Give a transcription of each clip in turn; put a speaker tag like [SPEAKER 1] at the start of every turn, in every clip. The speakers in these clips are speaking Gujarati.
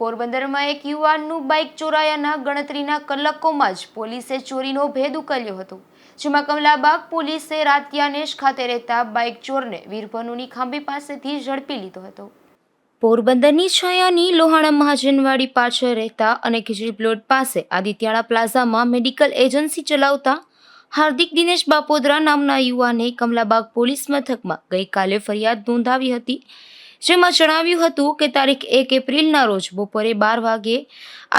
[SPEAKER 1] પોરબંદરમાં એક યુવાનનું બાઇક ચોરાયાના ગણતરીના કલાકોમાં જ પોલીસે ચોરીનો ભેદ ઉકેલ્યો હતો, જેમાં કમલાબાગ પોલીસે રાત્યાનેશ ખાતે રહેતા બાઇક ચોરને વીરભનુની ખાંભી પાસેથી ઝડપી લીધો હતો. પોરબંદરની છાયાની લોહાણા મહાજનવાડી પાછળ રહેતા અને ખીચડી પ્લોટ પાસે આદિત્યાળા પ્લાઝામાં મેડિકલ એજન્સી ચલાવતા હાર્દિક દિનેશ બાપોદરા નામના યુવાને કમલાબાગ પોલીસ મથકમાં ગઈકાલે ફરિયાદ નોંધાવી હતી. જેમાં જણાવ્યું હતું કે તારીખ એક એપ્રિલના રોજ બપોરે બાર વાગ્યે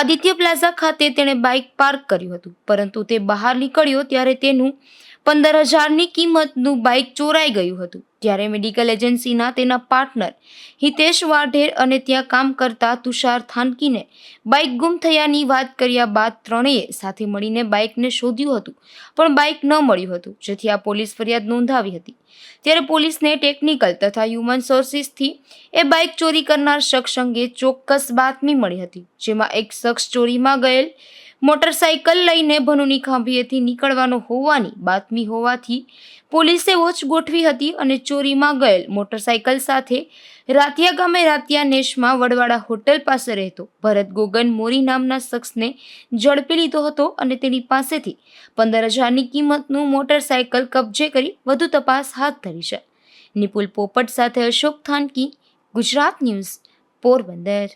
[SPEAKER 1] આદિત્ય પ્લાઝા ખાતે તેણે બાઇક પાર્ક કર્યું હતું. પરંતુ તે બહાર નીકળ્યો ત્યારે તેનું પંદર હજારની કિંમતનું બાઇક ચોરાઈ ગયું હતું. ત્યારે મેડિકલ એજન્સીના તેના પાર્ટનર હિતેશ વાઢેર અને ત્યાં કામ કરતા તુષાર થાનકીને બાઇક ગુમ થયાની વાત કર્યા બાદ ત્રણેય સાથે મળીને બાઇકને શોધ્યું હતું, પણ બાઇક ન મળ્યું હતું, જેથી આ પોલીસ ફરિયાદ નોંધાવી હતી. ત્યારે પોલીસને ટેકનિકલ તથા હ્યુમન સોર્સિસથી એ બાઇક ચોરી કરનાર શખ્સ અંગે ચોક્કસ બાતમી મળી હતી, જેમાં એક શખ્સ ચોરીમાં ગયેલ મોટરસાયકલ લઈને ભનુની ખાંભીએથી નીકળવાનો હોવાની બાતમી હોવાથી પોલીસે વોચ ગોઠવી હતી અને ચોરીમાં ગયેલ મોટરસાયકલ સાથે રાતિયા ગામે રાતિયા નેશમાં વડવાડા હોટલ પાસે રહેતો ભરત ગોગન મોરી નામના શખ્સને ઝડપી લીધો હતો અને તેની પાસેથી પંદર હજારની કિંમતનું મોટરસાયકલ કબજે કરી વધુ તપાસ હાથ ધરી છે. નિપુલ પોપટ સાથે અશોક થાનકી, ગુજરાત ન્યૂઝ, પોરબંદર.